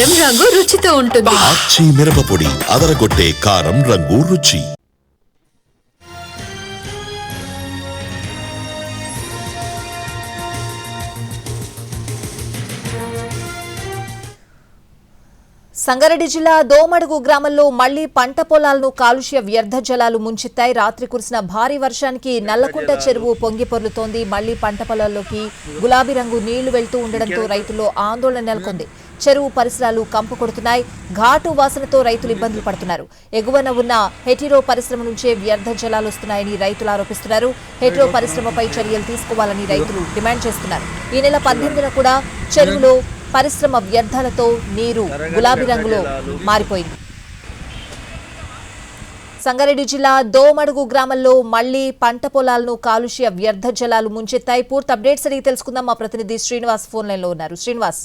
కారం రంగు రుచితో ఉంటుంది. ఆచి మిరపపొడి అదరగొట్టే కారం రంగు రుచి. సంగారెడ్డి జిల్లా దోమడుగు గ్రామంలో మళ్ళీ పంట పొలాలను కాలుష్య వ్యర్థ జలాలు ముంచెత్తాయి రాత్రి కురిసిన భారీ వర్షానికి నల్లకుంట చెరువు పొంగి పొర్లుతోంది. మళ్ళీ పంట పొలాల్లోకి గులాబీ రంగు నీళ్ళు వెళ్తూ ఉండడంతో రైతుల్లో ఆందోళన నెలకొంది. చెరువు పరిసరాలు కంపు కొడుతున్నాయి. ఘాటు వాసనతో రైతులు ఇబ్బందులు పడుతున్నారు. ఎగువన ఉన్న హెటిరో పరిశ్రమ నుంచే వ్యర్థ జలాలు వస్తున్నాయని రైతులు ఆరోపిస్తున్నారు. హెటిరో పరిశ్రమపై చర్యలు తీసుకోవాలని రైతులు డిమాండ్ చేస్తున్నారు. ఈ నెల పద్దెనిమిదిన కూడా చెరువులో పరిశ్రమ వ్యర్థాలతో నీరు గులాబీ రంగులో మారిపోయింది. సంగారెడ్డి జిల్లా దోమడుగు గ్రామంలో మళ్ళీ పంట పొలాలను కాలుష్య వ్యర్థ జలాలు ముంచెత్తాయి. పూర్తి అప్డేట్స్ అడిగి తెలుసుకుందాం. మా ప్రతినిధి శ్రీనివాస్ ఫోన్ లైన్లో ఉన్నారు. శ్రీనివాస్.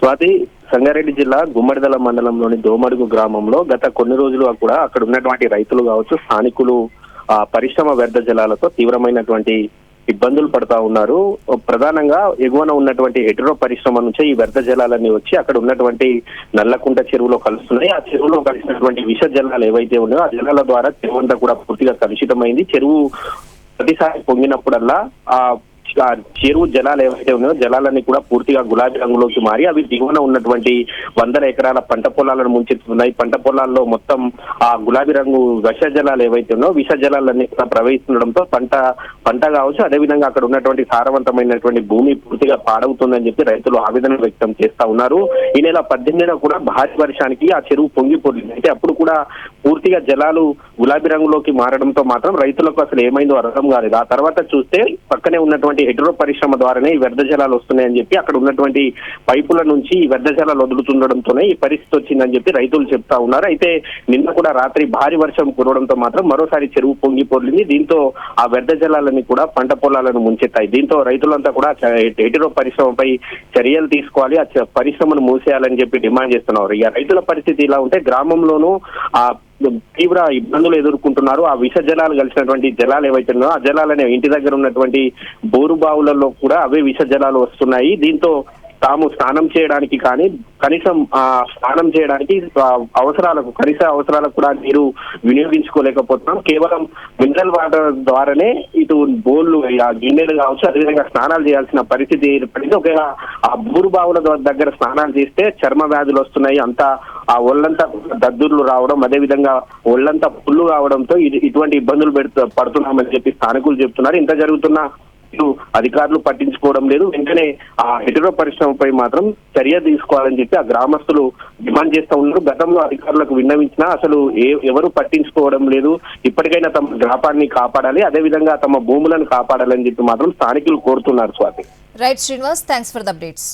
స్వాతి సంగారెడ్డి జిల్లా గుమ్మడిదల మండలంలోని దోమడుగు గ్రామంలో గత కొన్ని రోజులు కూడా అక్కడ ఉన్నటువంటి రైతులు కావచ్చు స్థానికులు ఆ పరిశ్రమ వ్యర్థ జలాలతో తీవ్రమైనటువంటి ఇబ్బందులు పడతా ఉన్నారు. ప్రధానంగా ఎగువన ఉన్నటువంటి హెటరో పరిశ్రమ నుంచే ఈ వ్యర్థ జలాలన్నీ వచ్చి అక్కడ ఉన్నటువంటి నల్లకుంట చెరువులో కలుస్తున్నాయి. ఆ చెరువులో కలిసినటువంటి విష జలాలు ఏవైతే ఉన్నాయో ఆ జలాల ద్వారా చెరువు అంతా కూడా పూర్తిగా కలుషితమైంది. చెరువు ప్రతిసారి పొంగినప్పుడల్లా ఆ చెరువు జలాలు ఏవైతే ఉన్నాయో జలాలన్నీ కూడా పూర్తిగా గులాబీ రంగులోకి మారి అవి దిగువన ఉన్నటువంటి వందల ఎకరాల పంట పొలాలను ముంచెత్తున్నాయి పంట పొలాల్లో మొత్తం ఆ గులాబీ రంగు విష జలాలు ఏవైతే ఉన్నాయో విష జలాలన్నీ కూడా ప్రవహిస్తుండడంతో పంట పంట కావచ్చు అదేవిధంగా అక్కడ ఉన్నటువంటి సారవంతమైనటువంటి భూమి పూర్తిగా పాడవుతుందని చెప్పి రైతులు ఆవేదన వ్యక్తం చేస్తా ఉన్నారు. ఈ నెల పద్దెనిమిదిన కూడా భారీ వర్షానికి ఆ చెరువు పొంగిపోయింది అయితే అప్పుడు కూడా పూర్తిగా జలాలు గులాబీ రంగులోకి మారడంతో మాత్రం రైతులకు అసలు ఏమైందో అర్థం కాలేదు. ఆ తర్వాత చూస్తే పక్కనే ఉన్నటువంటి హెడ్రో పరిశ్రమ ద్వారానే ఈ వ్యర్థ జలాలు వస్తున్నాయని చెప్పి అక్కడ ఉన్నటువంటి పైపుల నుంచి ఈ వ్యర్థ జలాలు వదులుతుండడంతోనే ఈ పరిస్థితి వచ్చిందని చెప్పి రైతులు చెప్తా ఉన్నారు. అయితే నిన్న కూడా రాత్రి భారీ వర్షం కురవడంతో మాత్రం మరోసారి చెరువు పొంగి పొర్లింది. దీంతో ఆ వ్యర్థ జలాలని కూడా పంట పొలాలను ముంచెత్తాయి. దీంతో రైతులంతా కూడా హెటిరో పరిశ్రమపై చర్యలు తీసుకోవాలి. ఆ పరిశ్రమను మూసేయాలని చెప్పి డిమాండ్ చేస్తున్నారు. ఇక రైతుల పరిస్థితి ఇలా ఉంటే గ్రామంలోనూ ఆ తీవ్ర ఇబ్బందులు ఎదుర్కొంటున్నారు. ఆ విష జలాలు కలిసినటువంటి జలాలు ఏవైతే ఉన్నాయో ఆ జలాలనే ఇంటి దగ్గర ఉన్నటువంటి బోరు బావులలో కూడా అవే విష జలాలు వస్తున్నాయి. దీంతో తాము స్నానం చేయడానికి కానీ కనీసం ఆ స్నానం చేయడానికి అవసరాలకు కనీస అవసరాలకు కూడా నీరు వినియోగించుకోలేకపోతున్నాం. కేవలం మినరల్ వాటర్ ద్వారానే ఇటు బోళ్ళు గిన్నెలు కావచ్చు అదేవిధంగా స్నానాలు చేయాల్సిన పరిస్థితి ఏర్పడింది. ఒకవేళ ఆ బూరు బావుల దగ్గర స్నానాలు చేస్తే చర్మ వ్యాధులు వస్తున్నాయి అంతా ఆ ఒళ్ళంతా దద్దుర్లు రావడం అదేవిధంగా ఒళ్ళంతా పుల్లు కావడంతో ఇది- ఇటువంటి ఇబ్బందులు పెడుతూ పడుతున్నామని చెప్పి స్థానికులు చెప్తున్నారు. ఇంత జరుగుతున్న అధికారులు పట్టించుకోవడం లేదు. వెంటనే ఆ హెటరో పరిశ్రమపై మాత్రం చర్య తీసుకోవాలని చెప్పి ఆ గ్రామస్తులు డిమాండ్ చేస్తా ఉన్నారు. గతంలో అధికారులకు విన్నవించినా అసలు ఏ ఎవరు పట్టించుకోవడం లేదు. ఇప్పటికైనా తమ గ్రామాన్ని కాపాడాలి. అదేవిధంగా తమ భూములను కాపాడాలని చెప్పి మాత్రం స్థానికులు కోరుతున్నారు Swathi. Right Srinivas thanks for the updates.